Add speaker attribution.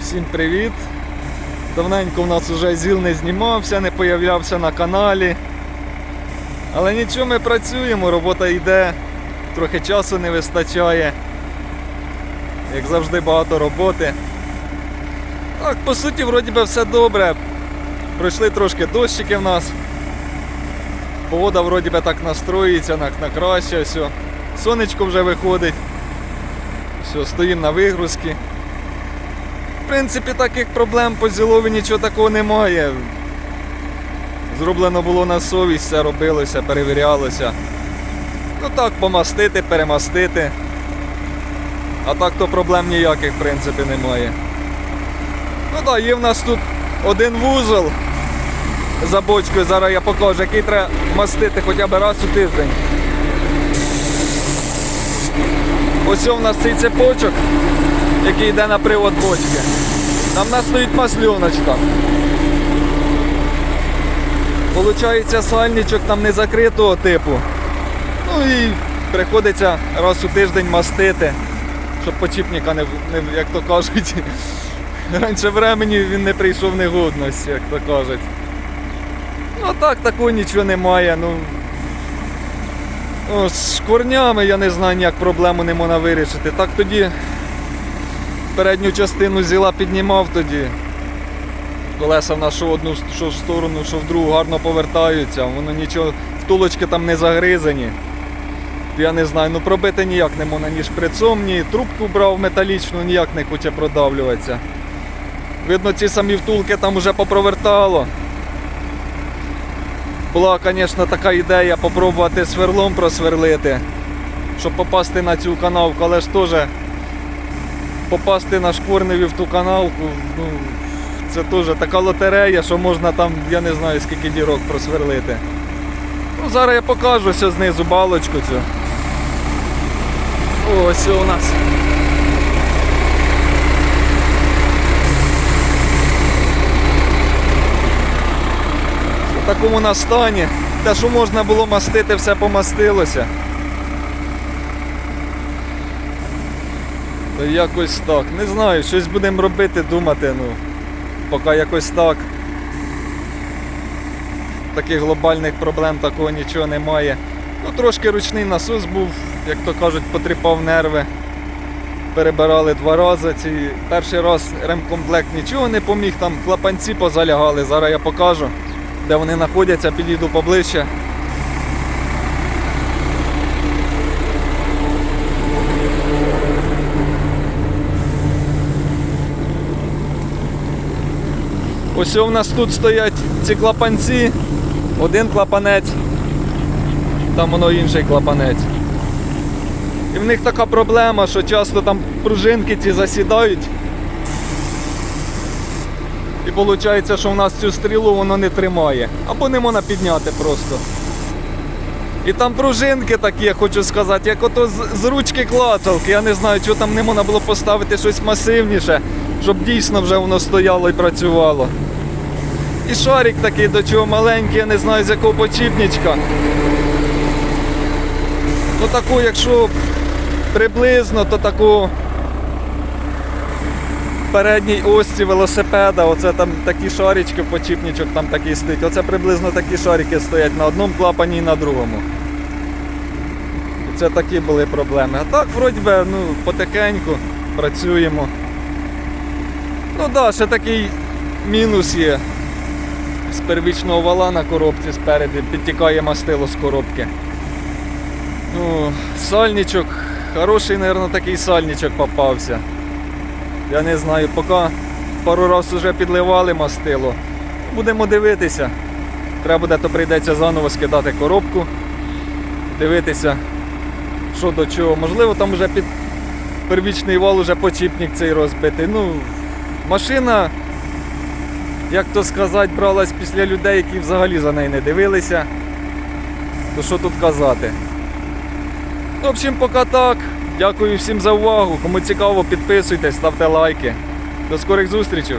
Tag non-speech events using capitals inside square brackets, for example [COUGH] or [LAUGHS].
Speaker 1: Всім привіт! Давненько в нас вже ЗІЛ не знімався, не появлявся на каналі. Але нічого ми працюємо, робота йде, трохи часу не вистачає. Як завжди багато роботи. Так, по суті, вроді би все добре. Пройшли трошки дощики в нас. Погода вроді би так настроїться на, на краще, все. Сонечко вже виходить. Все, стоїмо на вигрузки. Принципі, таких проблем по зілові нічого такого немає. Зроблено було на совість, все робилося, перевірялося. Ну так, помастити, перемастити. А так то проблем ніяких, в принципі, немає. Ну так, є в нас тут один вузол за бочкою, зараз я покажу, який треба мастити хоча б раз у тиждень. Ось у нас цей цепочок, який йде на привод бочки. Там в нас стоїть масльоночка. Получається сальничок там не закритого типу. Ну і приходиться раз у тиждень мастити, щоб почіпника не, не як то кажуть. [LAUGHS] Раніше времені він не прийшов в негодність, як то кажуть. Ну а так, такого нічого немає. Ну, О, з корнями я не знаю, ніяк проблему не можна вирішити. Так тоді передню частину зіла піднімав тоді. Колеса в нас що в одну що в сторону, що в другу гарно повертаються, воно нічого, втулочки там не загризані. Я не знаю, ну пробити ніяк не можна ні шприцом, ні трубку брав металічну, ніяк не хоче продавлюватися. Видно, ці самі втулки там вже попровертало. Була, звісно, така ідея попробувати сверлом просверлити, щоб попасти на цю канавку, але ж теж попасти на шкурневі в ту канавку, ну, це теж така лотерея, що можна там, я не знаю, скільки дірок просверлити. Ну, зараз я покажу все знизу балочку цю. Ось у нас. В такому на стані. Те, що можна було мастити, все помастилося. То якось так. Не знаю, щось будемо робити, думати, ну. Поки якось так. Таких глобальних проблем такого нічого немає. Ну, трошки ручний насос був, як то кажуть, потріпав нерви. Перебирали два рази. Ці... Перший раз ремкомплект нічого не поміг, там клапанці позалягали. Зараз я покажу, де вони знаходяться, підійду поближче. Ось у нас тут стоять ці клапанці, один клапанець, там воно інший клапанець. І в них така проблема, що часто там пружинки ці засідають. І виходить, що в нас цю стрілу воно не тримає. Або не можна підняти просто. І там пружинки такі, я хочу сказати, як ото з, з ручки клацалки. Я не знаю, що там не можна було поставити щось масивніше, щоб дійсно вже воно стояло і працювало. І шарик такий до чого маленький, я не знаю з якого почіпничка. Ну таку, якщо приблизно, то таку передній осці велосипеда, оце там такі шарички, почіпничок там такий стоїть. Оце приблизно такі шарики стоять на одному клапані і на другому. Це такі були проблеми. А так, вроді би, ну, потихеньку працюємо. Ну так, да, ще такий мінус є. З первічного вала на коробці спереду підтікає мастило з коробки. Ну, сальничок, хороший, мабуть, такий сальничок попався. Я не знаю, поки пару разів вже підливали мастило. Будемо дивитися. Треба буде, то прийдеться заново скидати коробку, дивитися, що до чого. Можливо, там вже під первічний вал вже почіпник цей розбитий. Ну, машина, як то сказати, бралась після людей, які взагалі за неї не дивилися. То що тут казати? В общем, поки так. Дякую всім за увагу. Кому цікаво, підписуйтесь, ставте лайки. До скорих зустрічей.